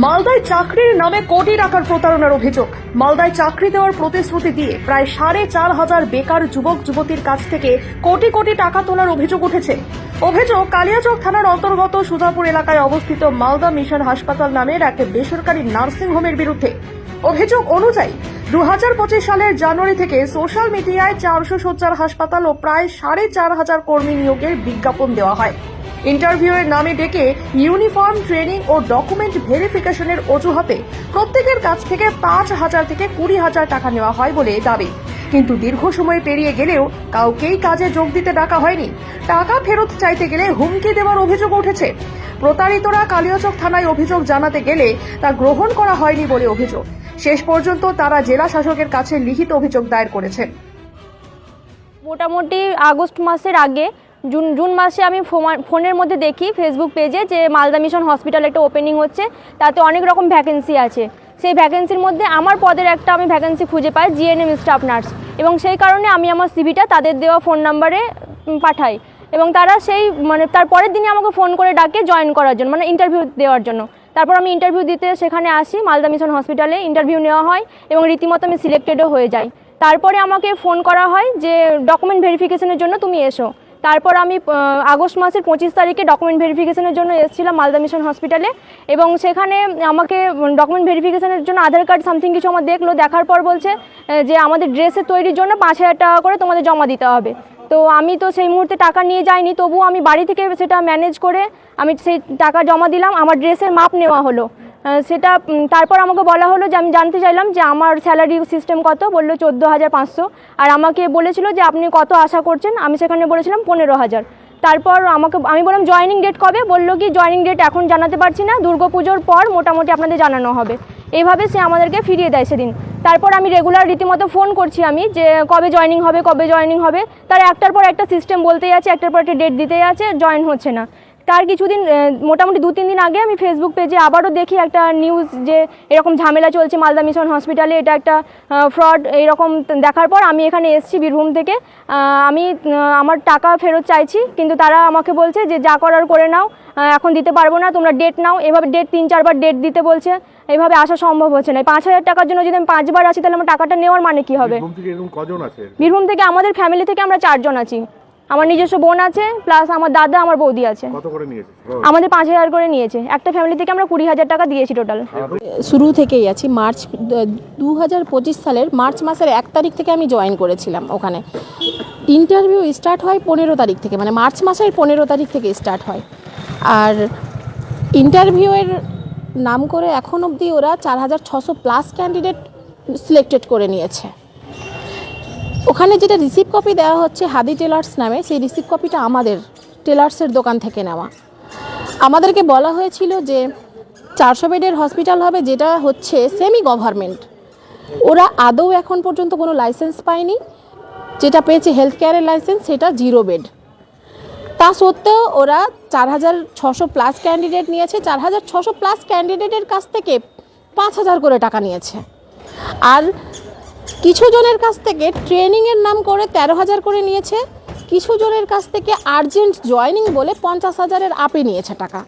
মালদায় চাকরির নামে কোটি টাকার প্রতারণার অভিযোগ। মালদায় চাকরি দেওয়ার প্রতিশ্রুতি দিয়ে প্রায় সাড়ে চার হাজার বেকার যুবক, যুবতীর কাছ থেকে কোটি কোটি টাকা তোলার অভিযোগ উঠেছে। অভিযোগ কালিয়াচক থানার অন্তর্গত সুজাপুর এলাকায় অবস্থিত মালদা মিশন হাসপাতাল নামের এক বেসরকারি নার্সিং হোমের বিরুদ্ধে। অভিযোগ অনুযায়ী দু হাজার পঁচিশ সালের জানুয়ারি থেকে সোশ্যাল মিডিয়ায় চারশো সজ্জার হাসপাতাল ও প্রায় সাড়ে চার হাজার কর্মী নিয়োগের বিজ্ঞাপন দেওয়া হয়। ইন্টারভিউয়ের নামে ডেকে ইউনিফর্ম ট্রেনিং ও ডকুমেন্ট ভেরিফিকেশনের অজুহাতে প্রত্যেকের কাছ থেকে পাঁচ হাজার থেকে কুড়ি হাজার টাকা নেওয়া হয় বলে দাবি। কিন্তু দীর্ঘ সময় পেরিয়ে গেলেও কাউকেই কাজে যোগ দিতে ডাকা হয়নি। টাকা ফেরত চাইতে গেলে হুমকি দেওয়ার অভিযোগ উঠেছে। প্রতারিতরা কালিয়াচক থানায় অভিযোগ জানাতে গেলে তা গ্রহণ করা হয়নি বলে অভিযোগ। শেষ পর্যন্ত তারা জেলা শাসকের কাছে লিখিত অভিযোগ দায়ের করেছেন। মোটামুটি আগস্ট মাসের আগে জুন জুন মাসে আমি ফোনের মধ্যে দেখি ফেসবুক পেজে যে মালদা মিশন হসপিটাল একটা ওপেনিং হচ্ছে, তাতে অনেক রকম ভ্যাকেন্সি আছে। সেই ভ্যাকেন্সির মধ্যে আমার পদের একটা আমি ভ্যাকেন্সি খুঁজে পাই জিএনএম স্টাফ নার্স এবং সেই কারণে আমি আমার সিভিটা তাদের দেওয়া ফোন নাম্বারে পাঠাই। এবং তারা সেই মানে তার পরের দিনই আমাকে ফোন করে ডাকে জয়েন করার জন্য মানে ইন্টারভিউ দেওয়ার জন্য। তারপর আমি ইন্টারভিউ দিতে সেখানে আসি, মালদা মিশন হসপিটালে ইন্টারভিউ নেওয়া হয় এবং রীতিমতো আমি সিলেক্টেডও হয়ে যাই। তারপরে আমাকে ফোন করা হয় যে ডকুমেন্ট ভেরিফিকেশনের জন্য তুমি এসো। তারপর আমি আগস্ট মাসের পঁচিশ তারিখে ডকুমেন্ট ভেরিফিকেশনের জন্য এসেছিলাম মালদা মিশন হসপিটালে এবং সেখানে আমাকে ডকুমেন্ট ভেরিফিকেশনের জন্য আধার কার্ড সামথিং কিছু আমার দেখল, দেখার পর বলছে যে আমাদের ড্রেসের তৈরির জন্য পাঁচ হাজার টাকা করে তোমাদের জমা দিতে হবে। তো আমি তো সেই মুহূর্তে টাকা নিয়ে যাইনি, তবুও আমি বাড়ি থেকে সেটা ম্যানেজ করে আমি সেই টাকা জমা দিলাম। আমার ড্রেসের মাপ নেওয়া হলো। সেটা তারপর আমাকে বলা হলো যে আমি জানতে চাইলাম যে আমার স্যালারি সিস্টেম কত, বলল চোদ্দ হাজার পাঁচশো। আর আমাকে বলেছিল যে আপনি কত আশা করছেন, আমি সেখানে বলেছিলাম পনেরো হাজার। তারপর আমাকে, আমি বললাম জয়েনিং ডেট কবে? বলল কি জয়েনিং ডেট এখন জানাতে পারছি না, দুর্গাপুজোর পর মোটামুটি আপনাদের জানানো হবে। এইভাবে সে আমাদেরকে ফিরিয়ে দেয় সেদিন। তারপর আমি রেগুলার রীতিমতো ফোন করছি আমি, যে কবে জয়েনিং হবে, কবে জয়েনিং হবে। তার একটার পর একটা সিস্টেম বলতেই আছে, একটার পর একটা ডেট দিতেই আছে জয়েন হচ্ছে না। তার কিছুদিন মোটামুটি দু তিন দিন আগে আমি ফেসবুক পেজে আবারও দেখি একটা নিউজ যে এরকম ঝামেলা চলছে মালদা মিশন হসপিটালে এটা একটা ফ্রড এরকম দেখার পর আমি এখানে এসেছি বীরভূম থেকে। আমি আমার টাকা ফেরত চাইছি কিন্তু তারা আমাকে বলছে যে যা করার করে নাও এখন দিতে পারব না তোমরা ডেট নাও। এভাবে ডেট তিন চারবার ডেট দিতে বলছে এভাবে আসা সম্ভব হচ্ছে না। পাঁচ হাজার টাকার জন্য যদি আমি পাঁচবার আসি তাহলে আমার টাকাটা নেওয়ার মানে কি হবে? বীরভূম থেকে এরকম কজন আছে? বীরভূম থেকে আমাদের ফ্যামিলি থেকে আমরা চারজন আছি। আমার নিজস্ব বোন আছে প্লাস আমার দাদা আমার বৌদি আছে। কত করে নিয়েছে? আমাদের পাঁচ হাজার করে নিয়েছে। একটা ফ্যামিলি থেকে আমরা কুড়ি হাজার টাকা দিয়েছি টোটাল শুরু থেকেই আছি মার্চ দু হাজার পঁচিশ সালের মার্চ মাসের এক তারিখ থেকে আমি জয়েন করেছিলাম ওখানে। ইন্টারভিউ স্টার্ট হয় পনেরো তারিখ থেকে মানে মার্চ মাসের পনেরো তারিখ থেকে স্টার্ট হয়। আর ইন্টারভিউয়ের নাম করে এখন অবধি ওরা চার হাজার ছশো প্লাস ক্যান্ডিডেট সিলেক্টেড করে নিয়েছে। ওখানে যেটা রিসিভ কপি দেওয়া হচ্ছে হাদি টেলার্স নামে, সেই রিসিভ কপিটা আমাদের টেলার্সের দোকান থেকে নেওয়া। আমাদেরকে বলা হয়েছিল যে চারশো বেডের হসপিটাল হবে, যেটা হচ্ছে সেমি গভর্নমেন্ট ওরা আদৌ এখন পর্যন্ত কোনো লাইসেন্স পায়নি। যেটা পেয়েছে হেলথ কেয়ারের লাইসেন্স সেটা জিরো বেড তা সত্ত্বেও ওরা চার হাজার ছশো প্লাস ক্যান্ডিডেট নিয়েছে, চার হাজার ছশো প্লাস ক্যান্ডিডেটের কাছ থেকে পাঁচ হাজার করে টাকা নিয়েছে। আর কিছু জনের কাছ থেকে ট্রেনিংয়ের নাম করে তেরো হাজার করে নিয়েছে, কিছু জনের কাছ থেকে আর্জেন্ট জয়নিং বলে পঞ্চাশ হাজারের আপে নিয়েছে টাকা।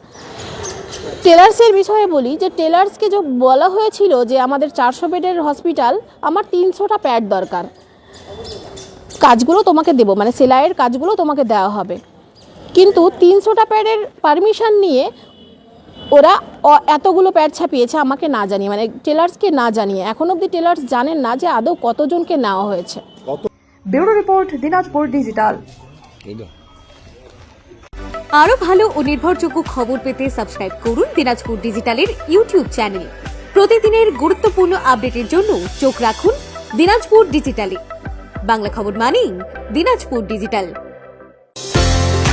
টেলার্সের বিষয়ে বলি যে টেলার্সকে যে বলা হয়েছিল যে, আমাদের চারশো বেডের হসপিটাল আমার তিনশোটা প্যাড দরকার। কাজগুলো তোমাকে দেবো মানে সেলাইয়ের কাজগুলো তোমাকে দেওয়া হবে। কিন্তু তিনশোটা প্যাডের পারমিশন নিয়ে ওরা এতগুলো প্যাড ছাপিয়েছে আমাকে না জানিয়ে মানে টেলার্সকে না জানিয়ে। এখন অবধি টেলার্স জানেন না যে আদৌ কতজনকে নেওয়া হয়েছে। Bureau report Dinajpur digital. আরও ভালো ও নির্ভরযোগ্য খবর পেতে সাবস্ক্রাইব করুন দিনাজপুর ডিজিটালের ইউটিউব চ্যানেল। প্রতিদিনের গুরুত্বপূর্ণ আপডেটের জন্য চোখ রাখুন দিনাজপুর ডিজিটালে। বাংলা খবর মানেই দিনাজপুর ডিজিটাল।